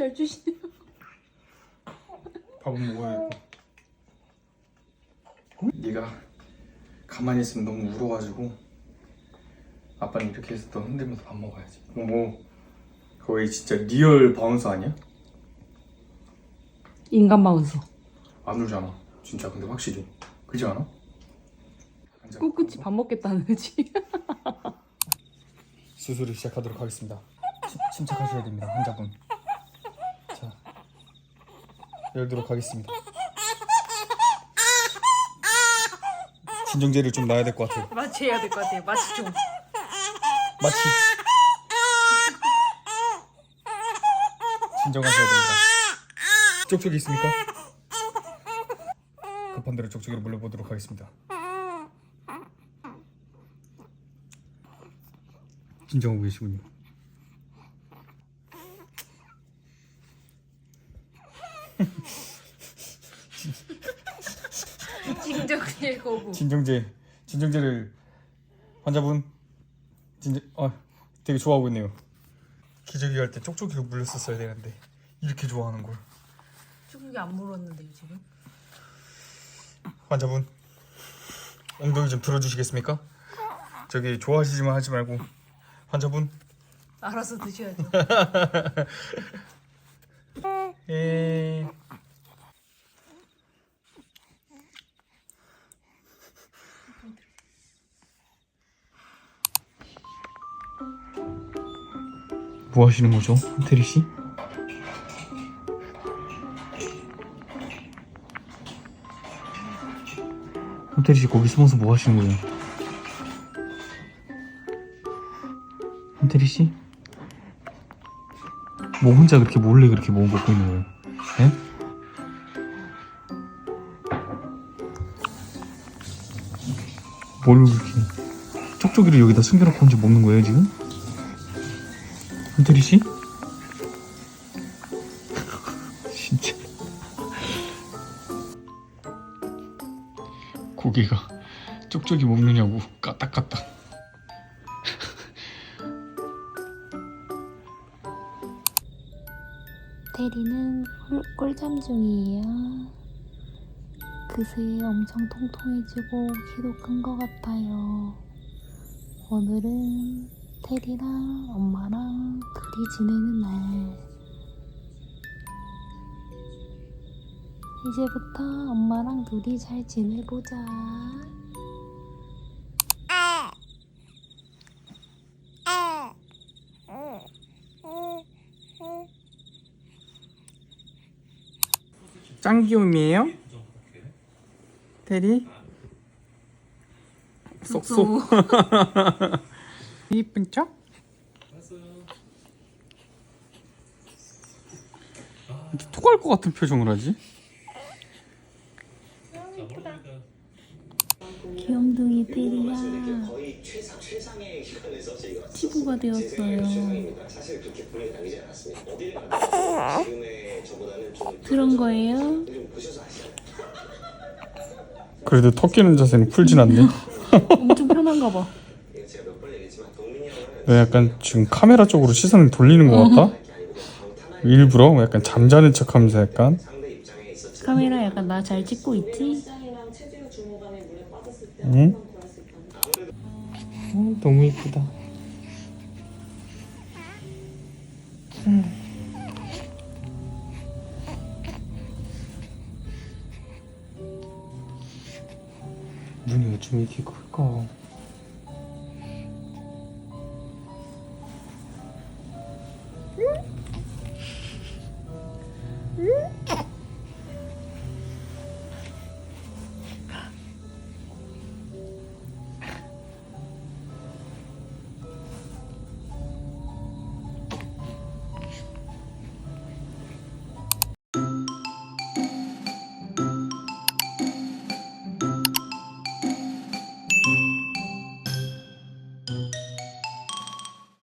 잘 주시네요. 밥은 먹어야겠고 네가 가만히 있으면 너무 울어가지고 아빠는 이렇게 해서 너 흔들면서 밥 먹어야지 뭐 거의 진짜 리얼 바운서 아니야? 인간 마운서. 안 울잖아 진짜 근데 확실히 그지 않아? 꿋꿋이 밥 먹겠다는 의지. 수술을 시작하도록 하겠습니다 침, 침착하셔야 됩니다 환자분 자 열도록 하겠습니다 진정제를 좀 놔야 될 것 같아요 마취 해야 될 것 같아요. 마취 좀. 마치 진정하셔야 됩니다. 쪽쪽이 있습니까? 급한 대로 쪽쪽이로 물려보도록 하겠습니다. 진정하고 계시군요. 진정제 거부. 진정제, 진정제를 환자분 진정, 아, 되게 좋아하고 있네요. 기저귀 할 때 쪽쪽이로 물렸었어야 되는데 이렇게 좋아하는 걸. 조금이 안 물었는데요 지금. 환자분 엉덩이 좀 들어주시겠습니까? 저기 좋아하시지만 하지 말고 환자분 알아서 드셔야죠. 에... 뭐 하시는 거죠, 태리 씨? 호텔이 씨 거기 숨어서 뭐 하시는 거예요? 호텔이 씨? 뭐 혼자 그렇게 몰래 그렇게 뭐 먹고 있는 거예요? 예? 뭘 그렇게 쪽쪽이를 여기다 숨겨놓고 혼자 먹는 거예요 지금? 호텔이 씨? 진짜 고기가 쪽쪽이 먹느냐고 까딱까딱 테리는 꿀- 꿀잠 중이에요. 그새 엄청 통통해지고 키도 큰 것 같아요. 오늘은 테리랑 엄마랑 둘이 지내는 날. 이제부터 엄마랑 둘이 잘 지내보자. 짱 귀염이에요? 테리? 쏙쏙 이쁜 척? 이렇게 토할 것 같은 표정을 하지? 귀염둥이 테리야. 치부가 되었어요. 그런 거예요? 그래도 턱 끼는 자세는 풀진 않네 엄청 편한가 봐. 왜 약간 지금 카메라 쪽으로 시선을 돌리는 것 같다? 일부러 약간 잠자는 척 하면서 약간 카메라 약간 나 잘 찍고 있지? 응? 어, 너무 이쁘다. 눈이 어쩜 이렇게 클까